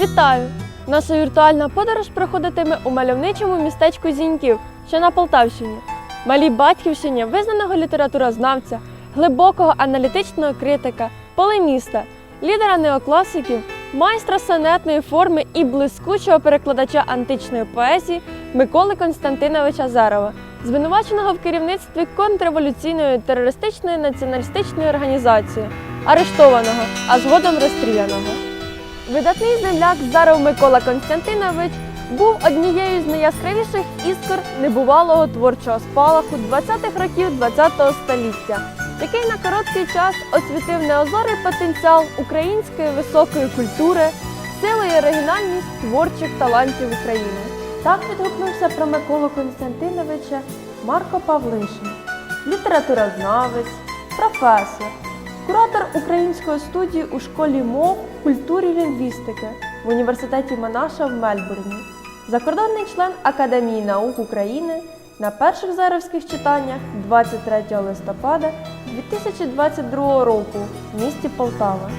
Вітаю! Наша віртуальна подорож проходитиме у мальовничому містечку Зіньків, що на Полтавщині. Малій батьківщині визнаного літературознавця, глибокого аналітичного критика, полеміста, лідера неокласиків, майстра сонетної форми і блискучого перекладача античної поезії Миколи Константиновича Зарова, звинуваченого в керівництві контрреволюційної терористичної націоналістичної організації, арештованого, а згодом розстріляного. Видатний земляк Заров Микола Константинович був однією з найяскравіших іскор небувалого творчого спалаху 20-х років ХХ століття, який на короткий час освітив неозорий потенціал української високої культури, силу і оригінальність творчих талантів України. Так відгукнувся про Миколу Константиновича Марко Павлишин, літературознавець, професор, куратор української студії у школі мов, культури і лінгвістики в університеті Монаша в Мельбурні, закордонний член Академії наук України на перших заровських читаннях 23 листопада 2022 року в місті Полтава.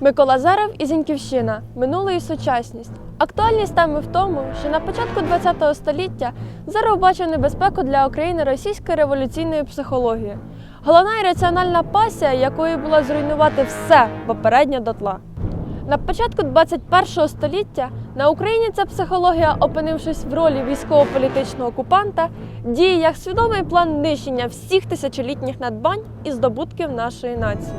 Микола Заров і Зіньківщина минуле і сучасність. Актуальність теми в тому, що на початку ХХ століття Заров бачив небезпеку для України російської революційної психології. Головна раціональна пасія, якою було зруйнувати все попередньо дотла. На початку 21 століття на Україні ця психологія, опинившись в ролі військово-політичного окупанта, діє як свідомий план нищення всіх тисячолітніх надбань і здобутків нашої нації.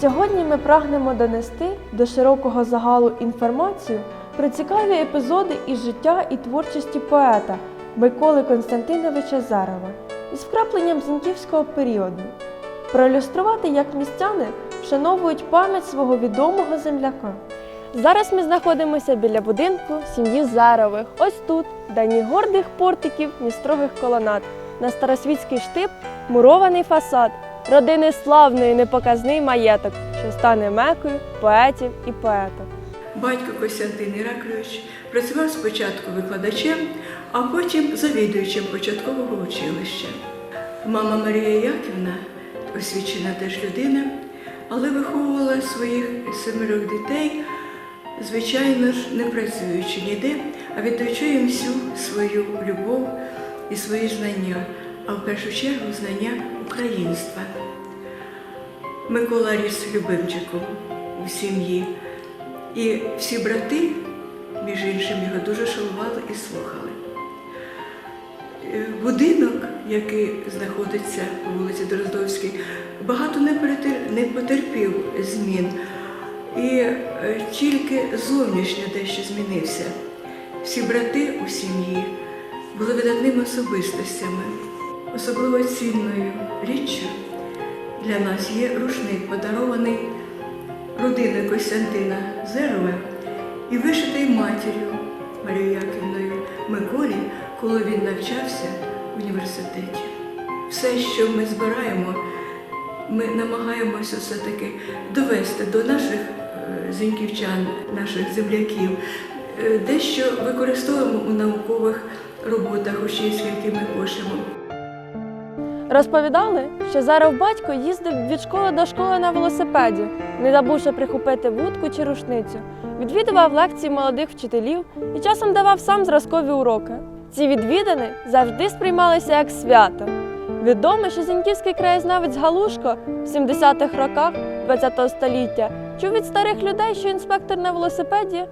Сьогодні ми прагнемо донести до широкого загалу інформацію про цікаві епізоди із життя і творчості поета Миколи Константиновича Зарова із вкрапленням зіньківського періоду, проілюструвати, як містяни вшановують пам'ять свого відомого земляка. Зараз ми знаходимося біля будинку сім'ї Зарових. Ось тут, де ні гордих портиків, ні строгих колонад. На старосвітський штип мурований фасад, родини славної непоказний маєток, що стане мекою поетів і поеток. Батько Костянтин Іракльович працював спочатку викладачем, а потім завідуючим початкового училища. Мама Марія Яківна освічена теж людина, але виховувала своїх семерох дітей, звичайно ж, не працюючи ніде, а віддаючи їм всю свою любов і свої знання, а в першу чергу знання українства. Микола ріс любимчиком у сім'ї. І всі брати, між іншим, його дуже шанували і слухали. Е, Будинок, який знаходиться по вулиці Дроздовській, багато не, потерпів змін. І е, тільки зовнішньо дещо змінився. Всі брати у сім'ї були видатними особистостями. Особливо цінною річчю для нас є рушник, подарований родини Костянтина Зерова і вишитий матір'ю Марією Яківною Миколі, коли він навчався в університеті. Все, що ми збираємо, ми намагаємося все-таки довести до наших е, зіньківчан, наших земляків, Е, дещо використовуємо у наукових роботах, учнівських, які ми пишемо. Розповідали, що Заров батько їздив від школи до школи на велосипеді, не забувши прихопити вудку чи рушницю, відвідував лекції молодих вчителів і часом давав сам зразкові уроки. Ці відвідини завжди сприймалися як свято. Відомо, що зіньківський краєзнавець Галушко в 70-х роках ХХ століття чув від старих людей, що інспектор на велосипеді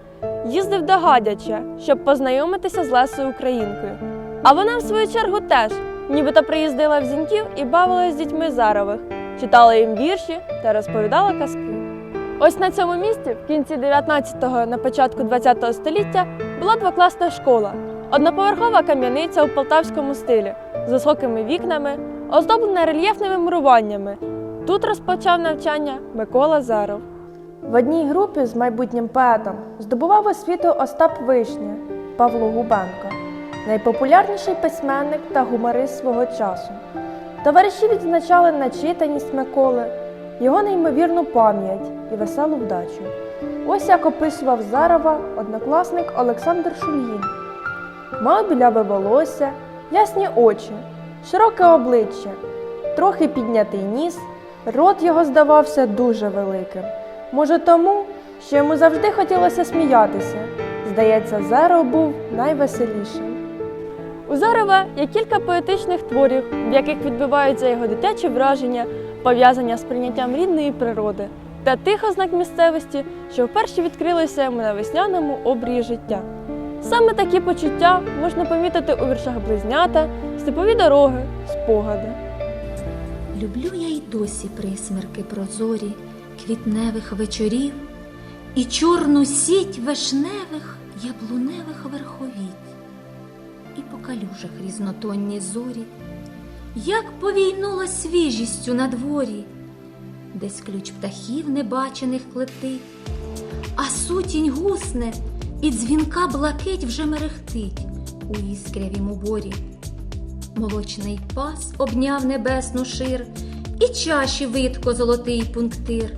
їздив до Гадяча, щоб познайомитися з Лесою Українкою. А вона, в свою чергу, теж нібито приїздила в Зіньків і бавилась з дітьми Зарових, читала їм вірші та розповідала казки. Ось на цьому місці, в кінці 19-го, на початку 20-го століття, була двокласна школа, одноповерхова кам'яниця у полтавському стилі з високими вікнами, оздоблена рельєфними муруваннями. Тут розпочав навчання Микола Заров. В одній групі з майбутнім поетом здобував освіту Остап Вишня, Павло Губенко, найпопулярніший письменник та гуморист свого часу. Товариші відзначали начитаність Миколи, його неймовірну пам'ять і веселу вдачу. Ось як описував Зарова однокласник Олександр Шульгін. Мав біляве волосся, ясні очі, широке обличчя, трохи піднятий ніс, рот його здавався дуже великим. Може тому, що йому завжди хотілося сміятися. Здається, Зеро був найвеселішим. У Зарова є кілька поетичних творів, в яких відбиваються його дитячі враження, пов'язання з прийняттям рідної природи та тих ознак місцевості, що вперше відкрилися йому на весняному обрії життя. Саме такі почуття можна помітити у віршах близнята, степові дороги, спогади. Люблю я й досі присмерки прозорі квітневих вечорів і чорну сіть вишневих яблуневих верховіть, і по калюжах різнотонні зорі, як повійнула свіжістю на дворі, десь ключ птахів небачених летить, а сутінь гусне, і дзвінка блакить вже мерехтить у іскрявім уборі. Молочний пас обняв небесну шир, і чаші видко золотий пунктир.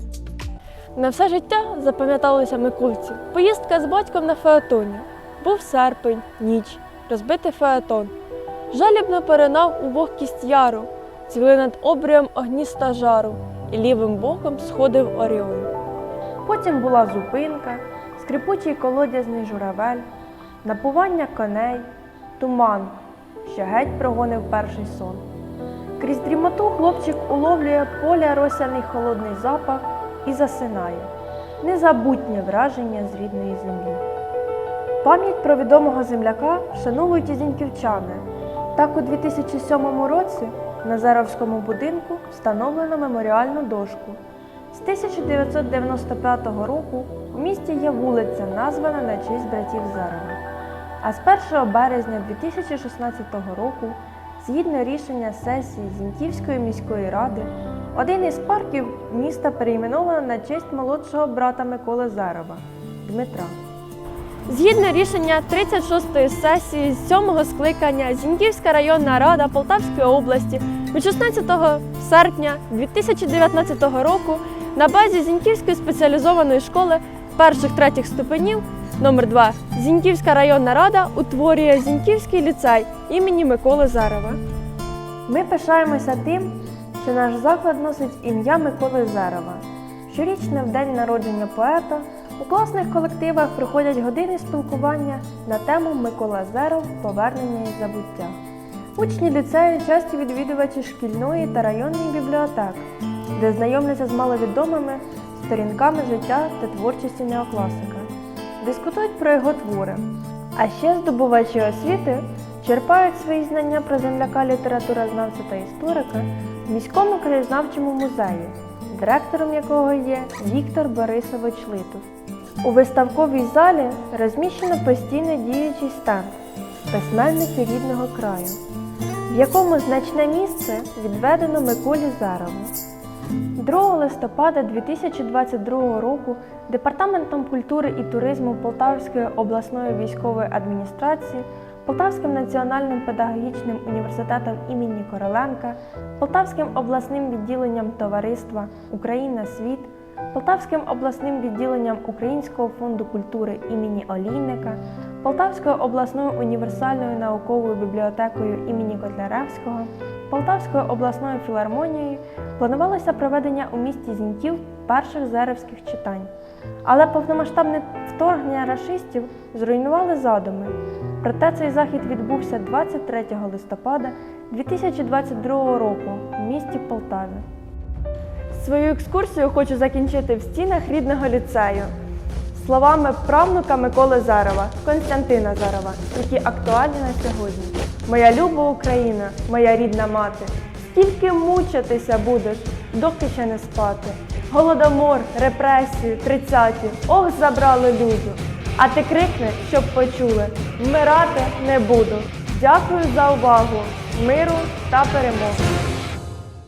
На все життя запам'яталися Микульці. Поїздка з батьком на феатоні. Був серпень, ніч, розбитий феатон. Жалібно перенав у вогкість яру, цвіли над обрієм огніста жару, і лівим боком сходив Оріон. Потім була зупинка, скрипучий колодязний журавель, напування коней, туман, що геть прогонив перший сон. Крізь дрімоту хлопчик уловлює поля росяний холодний запах і засинає. Незабутнє враження з рідної землі. Пам'ять про відомого земляка вшановують і зіньківчани. Так у 2007 році на Заровському будинку встановлено меморіальну дошку. З 1995 року у місті є вулиця, названа на честь братів Зарова. А з 1 березня 2016 року, згідно рішення сесії Зіньківської міської ради, один із парків міста перейменовано на честь молодшого брата Миколи Зарова Дмитра. Згідно рішення 36-ї сесії з 7-го скликання Зіньківська районна рада Полтавської області від 16 серпня 2019 року на базі Зіньківської спеціалізованої школи перших третіх ступенів номер 2 Зіньківська районна рада утворює Зіньківський ліцей імені Миколи Зарова. Ми пишаємося тим, що наш заклад носить ім'я Миколи Зарова. Щорічно в день народження поета у класних колективах проходять години спілкування на тему Микола Зеров Повернення із забуття. Учні ліцею часті відвідувачі шкільної та районної бібліотек, де знайомляться з маловідомими сторінками життя та творчості неокласика, дискутують про його твори. А ще здобувачі освіти черпають свої знання про земляка літературознавця та історика в міському краєзнавчому музеї, директором якого є Віктор Борисович Литов. У виставковій залі розміщено постійно діючий стенд письменники рідного краю, в якому значне місце відведено Миколі Зарову. 2 листопада 2022 року Департаментом культури і туризму Полтавської обласної військової адміністрації, Полтавським національним педагогічним університетом імені Короленка, Полтавським обласним відділенням товариства Україна Світ, Полтавським обласним відділенням Українського фонду культури імені Олійника, Полтавською обласною універсальною науковою бібліотекою імені Котляревського, Полтавською обласною філармонією планувалося проведення у місті Зіньків перших зеревських читань. Але повномасштабне вторгнення рашистів зруйнували задуми. Проте цей захід відбувся 23 листопада 2022 року в місті Полтаві. Свою екскурсію хочу закінчити в стінах рідного ліцею словами правнука Миколи Зарова, Константина Зарова, які актуальні на сьогодні. Моя люба Україна, моя рідна мати, скільки мучитися будеш, доки ще не спати. Голодомор, репресії, тридцяті, ох, забрали люду. А ти крикни, щоб почули, вмирати не буду. Дякую за увагу, миру та перемоги.